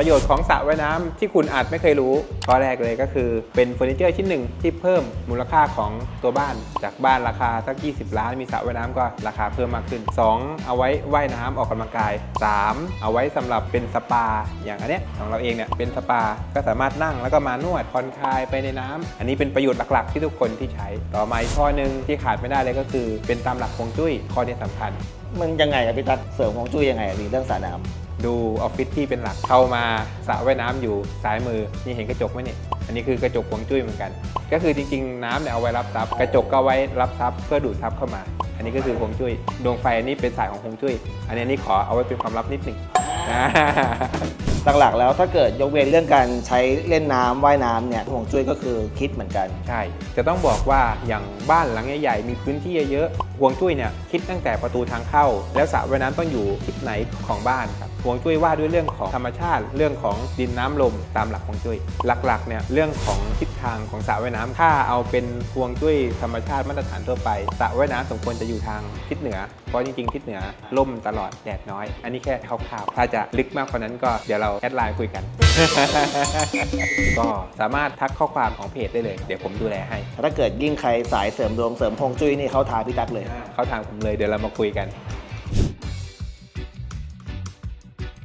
ประโยชน์ของสระว่ายน้ำที่คุณอาจไม่เคยรู้ข้อแรกเลยก็คือเป็นเฟอร์นิเจอร์ชิ้นหนึ่งที่เพิ่มมูลค่าของตัวบ้าน จากบ้านราคาสัก 20 ล้านมีสระว่ายน้ำก็ราคาเพิ่มมากขึ้น 2 เอาไว้ว่ายน้ำออกกำลังกาย 3 เอาไว้สำหรับเป็นสปา อย่างอันเนี้ยของเราเองเนี่ยเป็นสปาก็สามารถนั่งแล้วก็มานวดผ่อนคลายไปในน้ำอันนี้เป็นประโยชน์หลักๆ ที่ทุกคนที่ใช้ ต่อมาอีกข้อหนึ่งที่ขาดไม่ได้เลยก็คือ เป็นตามหลักฮวงจุ้ยข้อนี้สำคัญ มันยังไงอะพี่ตั๊กเสริมฮวงจุ้ยยังไงอะพี่เรื่องสระน้ำ ดูออฟฟิศที่เป็นหลักเข้ามาสระว่ายน้ำอยู่ซ้ายมือนี่เห็นกระจกไหมเนี่ยอันนี้คือกระจกฮวงจุ้ยเหมือนกัน ก็คือจริงๆน้ำเนี่ยเอาไว้รับซับกระจกก็เอาไว้รับซับเพื่อดูดซับเข้ามา อันนี้ก็คือฮวงจุ้ยดวงไฟอันนี้เป็นสายของฮวงจุ้ยอันนี้นี่ขอเอาไว้เป็นความลับนิดหนึ่งอ่าหลักๆแล้วถ้าเกิดยกเว้นเรื่องการใช้เล่นน้ำว่ายน้ำเนี่ยห่วงจุ้ยก็คือคิดเหมือนกัน ใช่ จะต้องบอกว่าอย่างบ้านหลังใหญ่ๆมีพื้นที่เยอะๆ ห่วงจุ้ยเนี่ยคิดตั้งแต่ประตูทางเข้า แล้วสระว่ายน้ำต้องอยู่ทิศไหนของบ้านครับห่วงจุ้ยว่าด้วยเรื่องของธรรมชาติ เรื่องของดินน้ำลมตามหลักห่วงจุ้ยหลักๆเนี่ยเรื่องของทิศทางของสระว่ายน้ำถ้าเอาเป็นห่วงจุ้ยธรรมชาติมาตรฐานทั่วไปสระว่ายน้ำสมควรจะอยู่ทางทิศเหนือเพราะจริงๆทิศเหนือล่มตลอดแดดน้อย อันนี้แค่คร่าวๆถ้าจะลึกมากกว่านั้นก็เดี๋ยวเราแอดไลน์คุยกัน ก็สามารถทักข้อความของเพจได้เลย เดี๋ยวผมดูแลให้ ถ้าเกิดยิ่งใครสายเสริมดวงเสริมฮวงจุ้ยนี่เขาทาพี่ตั๊กเลยเขาถามผมเลยเดี๋ยวเรามาคุยกัน